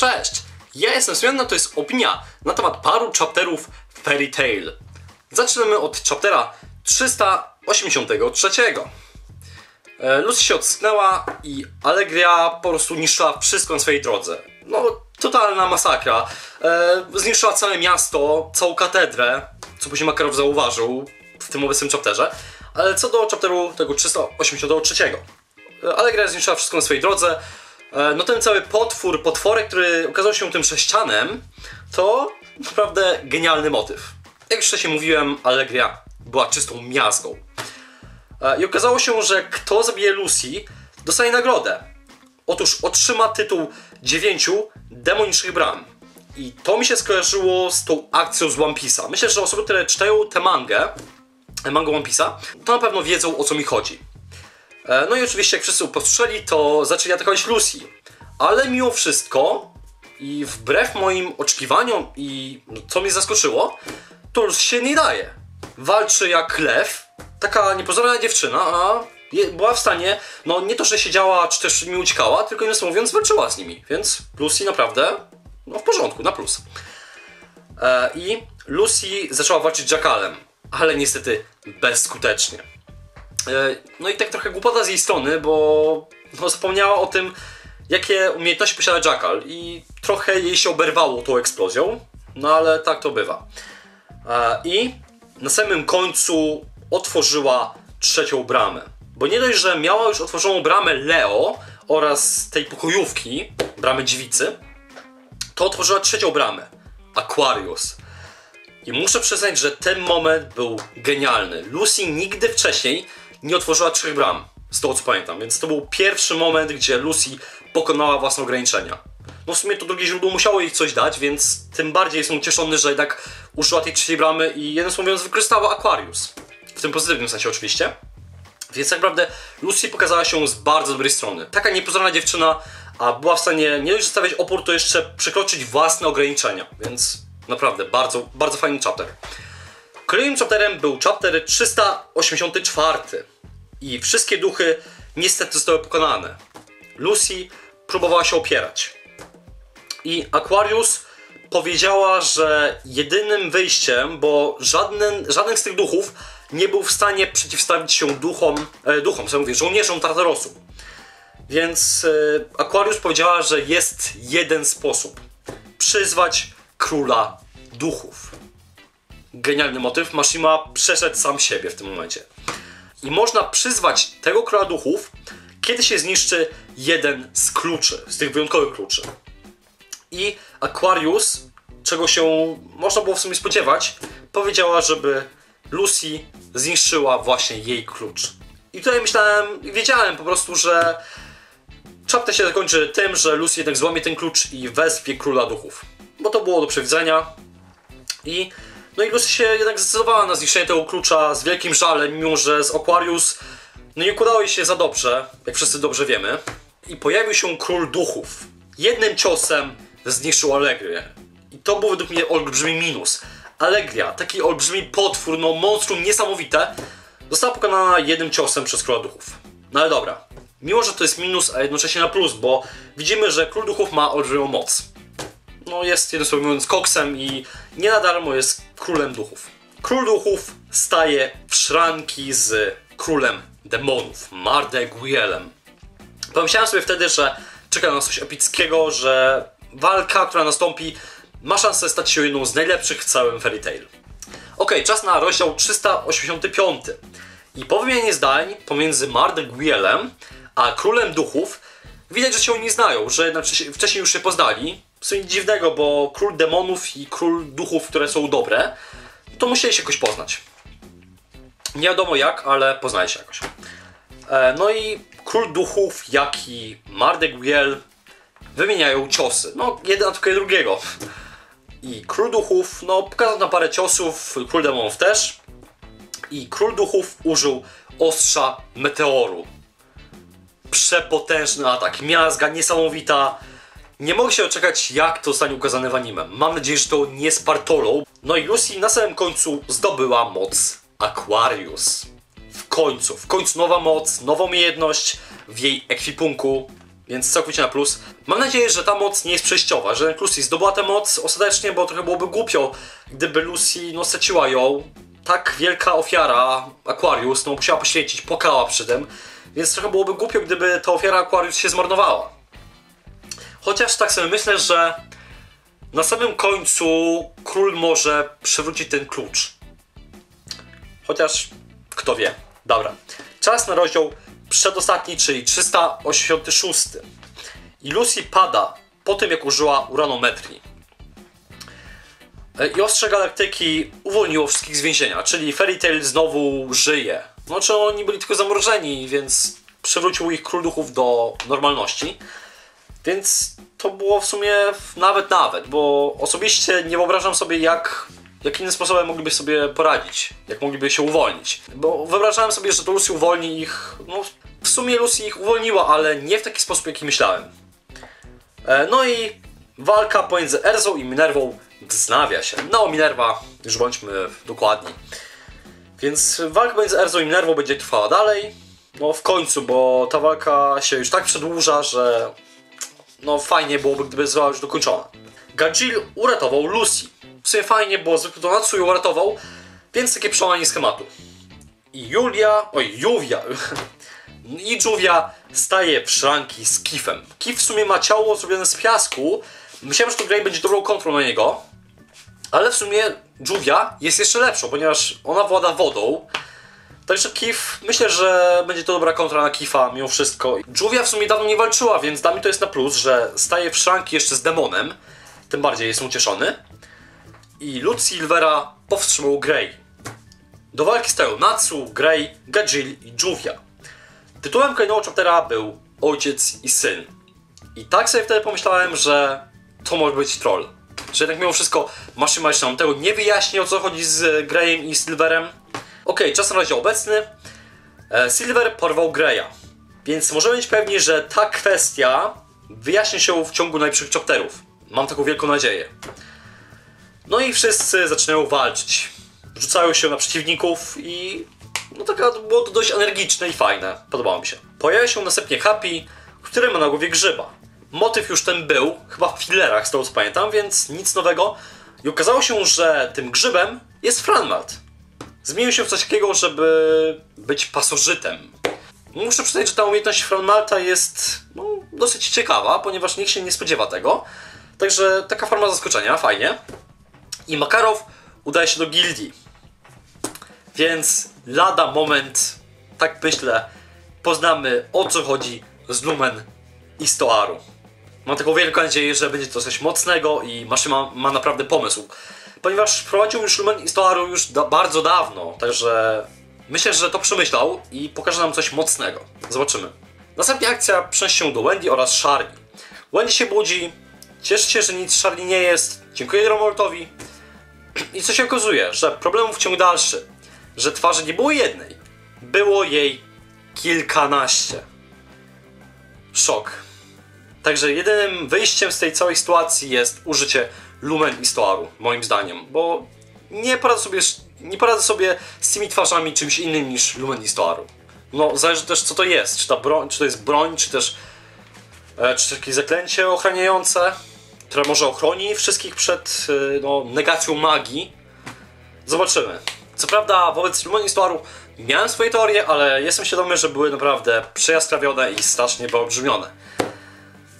Cześć! Ja jestem Smianna, to jest opinia na temat paru chapterów Fairy Tail. Zaczynamy od chaptera 383. E, Lucy się odsknęła i Allegria po prostu niszczyła wszystko na swojej drodze. No, totalna masakra. E, zniszczyła całe miasto, całą katedrę, co później Makarow zauważył w tym obecnym chapterze. Ale co do chapteru tego 383. E, Allegria zniszczyła wszystko na swojej drodze. E, No ten cały potwór, potworek, który okazał się tym sześcianem, to naprawdę genialny motyw. Jak już wcześniej mówiłem, Allegria była czystą miazgą. E, I okazało się, że kto zabije Lucy, dostaje nagrodę. Otóż otrzyma tytuł dziewięciu demonicznych bram. I to mi się skojarzyło z tą akcją z One Piece'a. Myślę, że osoby, które czytają tę mangę, mangę One Piece'a, to na pewno wiedzą o co mi chodzi. E, No i oczywiście jak wszyscy upostrzeli, to zaczęli atakować Lucy. Ale mimo wszystko i wbrew moim oczekiwaniom i no, co mnie zaskoczyło, to Lucy się nie daje. Walczy jak lew, taka niepozorna dziewczyna, a była w stanie, no nie to, że siedziała czy też mi uciekała, tylko innym mówiąc walczyła z nimi. Więc Lucy naprawdę, no w porządku, na plus. E, I Lucy zaczęła walczyć z Jackalem, ale niestety bezskutecznie. E, No i tak trochę głupota z jej strony, bo no, zapomniała o tym, jakie umiejętności posiada Jackal i trochę jej się oberwało tą eksplozją, no ale tak to bywa. E, I na samym końcu otworzyła trzecią bramę. Bo nie dość, że miała już otworzoną bramę Leo oraz tej pokojówki, bramy dziewicy, to otworzyła trzecią bramę, Aquarius. I muszę przyznać, że ten moment był genialny. Lucy nigdy wcześniej nie otworzyła trzech bram, z tego co pamiętam, więc to był pierwszy moment, gdzie Lucy pokonała własne ograniczenia. No w sumie to drugie źródło musiało jej coś dać, więc tym bardziej jestem ucieszony, że jednak użyła tej trzeciej bramy i jednym słowem mówiąc wykorzystała Aquarius. W tym pozytywnym sensie oczywiście. Więc tak naprawdę Lucy pokazała się z bardzo dobrej strony. Taka niepozorna dziewczyna, a była w stanie nie dość, stawiać opór, to jeszcze przekroczyć własne ograniczenia. Więc naprawdę bardzo, bardzo fajny chapter. Kolejnym chapterem był chapter 384. I wszystkie duchy niestety zostały pokonane. Lucy próbowała się opierać. I Aquarius powiedziała, że jedynym wyjściem, bo żaden, żaden z tych duchów nie był w stanie przeciwstawić się duchom, e, duchom, co ja mówię, żołnierzom Tartarosu. Więc e, Aquarius powiedziała, że jest jeden sposób. Przyzwać króla duchów. Genialny motyw. Mashima przeszedł sam siebie w tym momencie. I można przyzwać tego króla duchów, kiedy się zniszczy jeden z kluczy, z tych wyjątkowych kluczy. I Aquarius, czego się można było w sumie spodziewać, powiedziała, żeby Lucy zniszczyła właśnie jej klucz. I tutaj myślałem, wiedziałem po prostu, że chapter się zakończy tym, że Lucy jednak złamie ten klucz i wezwie króla duchów. Bo to było do przewidzenia. I no i Lucy się jednak zdecydowała na zniszczenie tego klucza z wielkim żalem, mimo że z Aquarius no nie układało jej się za dobrze, jak wszyscy dobrze wiemy. I pojawił się król duchów. Jednym ciosem zniszczył Allegrię. I to był według mnie olbrzymi minus. Allegria, taki olbrzymi potwór, no monstrum niesamowite, została pokonana jednym ciosem przez króla duchów. No ale dobra. Mimo, że to jest minus, a jednocześnie na plus, bo widzimy, że król duchów ma olbrzymią moc. No jest, jednym słowem mówiąc, koksem i nie na darmo jest królem duchów. Król duchów staje w szranki z królem demonów, Mardeguielem. Pomyślałem sobie wtedy, że czeka nas coś epickiego, że walka, która nastąpi, ma szansę stać się jedną z najlepszych w całym Fairy Tail. Ok, czas na rozdział 385. I po wymianie zdań pomiędzy Mardeguielem a Królem Duchów widać, że się oni znają, że wcześniej już się poznali. Co nic dziwnego, bo Król Demonów i Król Duchów, które są dobre, to musieli się jakoś poznać. Nie wiadomo jak, ale poznaje się jakoś. E, No i Król Duchów, jak i Mardeguiel wymieniają ciosy. No, jeden atakuje drugiego. I Król Duchów, no, pokazał na parę ciosów, Król Demonów też. I Król Duchów użył ostrza meteoru. Przepotężny atak, miazga niesamowita. Nie mogę się doczekać, jak to zostanie ukazane w anime. Mam nadzieję, że to nie spartolą. No i Lucy na samym końcu zdobyła moc Aquarius. W końcu, w końcu nowa moc, nowa umiejętność w jej ekwipunku. więc całkowicie na plus. Mam nadzieję, że ta moc nie jest przejściowa, że Lucy zdobyła tę moc ostatecznie, bo trochę byłoby głupio, gdyby Lucy no, straciła ją. Tak wielka ofiara Aquarius, no musiała poświęcić, płakała przy tym, więc trochę byłoby głupio, gdyby ta ofiara Aquarius się zmarnowała. Chociaż tak sobie myślę, że na samym końcu król może przywrócić ten klucz. Chociaż kto wie. Dobra. Czas na rozdział przedostatni, czyli 386. I Lucy pada po tym, jak użyła uranometrii. E, I ostrze galaktyki uwolniło wszystkich z więzienia, czyli Fairy Tail znowu żyje. Znaczy oni byli tylko zamrożeni, więc przywrócił ich król duchów do normalności. Więc to było w sumie nawet nawet, bo osobiście nie wyobrażam sobie jak, jak innym sposobem mogliby sobie poradzić, jak mogliby się uwolnić. Bo wyobrażałem sobie, że to Lucy uwolni ich, no w sumie Lucy ich uwolniła, ale nie w taki sposób jaki myślałem. E, no i walka pomiędzy Erzą i Minerwą wznawia się. No Minerwa, już bądźmy dokładni. Więc walka pomiędzy Erzą i Minerwą będzie trwała dalej. No w końcu, bo ta walka się już tak przedłuża, że no fajnie byłoby, gdyby została już dokończona. Gajil uratował Lucy. W sumie fajnie, bo zwykle to Natsu ją uratował, więc takie przełamanie schematu. I Julia, oj, Juwia, i Juwia staje w szranki z Kifem. Kif w sumie ma ciało zrobione z piasku. Myślałem, że to Grey będzie dobrą kontrą na niego, ale w sumie Juwia jest jeszcze lepszą, ponieważ ona włada wodą, Także Kif, myślę, że będzie to dobra kontra na Kifa mimo wszystko. Juvia w sumie dawno nie walczyła, więc dla mnie to jest na plus, że staje w szranki jeszcze z demonem. Tym bardziej jestem ucieszony. I Lud Silvera powstrzymał Grey. Do walki stają Natsu, Grey, Gajil i Juvia. Tytułem kolejnego chaptera był Ojciec i Syn. I tak sobie wtedy pomyślałem, że to może być troll. Że jednak mimo wszystko jeszcze nam tego nie wyjaśni o co chodzi z Greyem i Silverem Ok, czas na razie obecny. E, Silver porwał Greya. Więc możemy być pewni, że ta kwestia wyjaśni się w ciągu najbliższych chapterów. Mam taką wielką nadzieję. No i wszyscy zaczynają walczyć. Rzucają się na przeciwników i no taka było to dość energiczne i fajne. Podobało mi się. Pojawia się następnie Happy, który ma na głowie grzyba. Motyw już ten był, chyba w fillerach z tego co pamiętam, więc nic nowego. I okazało się, że tym grzybem jest Franmalt zmienił się w coś takiego, żeby być pasożytem. Muszę przyznać, że ta umiejętność Malta jest no, dosyć ciekawa, ponieważ nikt się nie spodziewa tego. Także taka forma zaskoczenia, fajnie. I Makarow udaje się do gildii. Więc lada moment, tak myślę, poznamy o co chodzi z Lumen i Stoaru. Mam taką wielką nadzieję, że będzie to coś mocnego i Maszyma ma naprawdę pomysł ponieważ wprowadził już Lumen Stoaru już da bardzo dawno, także myślę, że to przemyślał i pokaże nam coś mocnego. Zobaczymy. Następnie akcja przenosi się do Wendy oraz Charlie. Wendy się budzi, cieszy się, że nic Charlie nie jest, dziękuję Romoltowi i co się okazuje, że problemów ciąg dalszy, że twarzy nie było jednej, było jej kilkanaście. Szok. Także jedynym wyjściem z tej całej sytuacji jest użycie Lumen i Stoaru, moim zdaniem, bo nie poradzę sobie, nie poradzę sobie z tymi twarzami czymś innym niż Lumen i Stoaru. No, zależy też co to jest, czy, ta broń, czy to jest broń, czy też e, czy jakieś zaklęcie ochraniające, które może ochroni wszystkich przed e, no, negacją magii. Zobaczymy. Co prawda wobec Lumen i Stoaru miałem swoje teorie, ale jestem świadomy, że były naprawdę przejaskrawione i strasznie wyolbrzymione.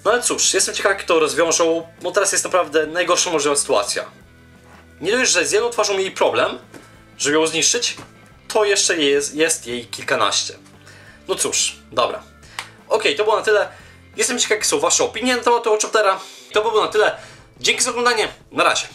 No ale cóż, jestem ciekaw jak to rozwiążą, bo teraz jest naprawdę najgorsza możliwa sytuacja. Nie dość, że z jedną twarzą mieli problem, żeby ją zniszczyć, to jeszcze jest, jest jej kilkanaście. No cóż, dobra. Ok, to było na tyle. Jestem ciekaw, jakie są wasze opinie na temat tego chaptera. To było na tyle. Dzięki za oglądanie. Na razie.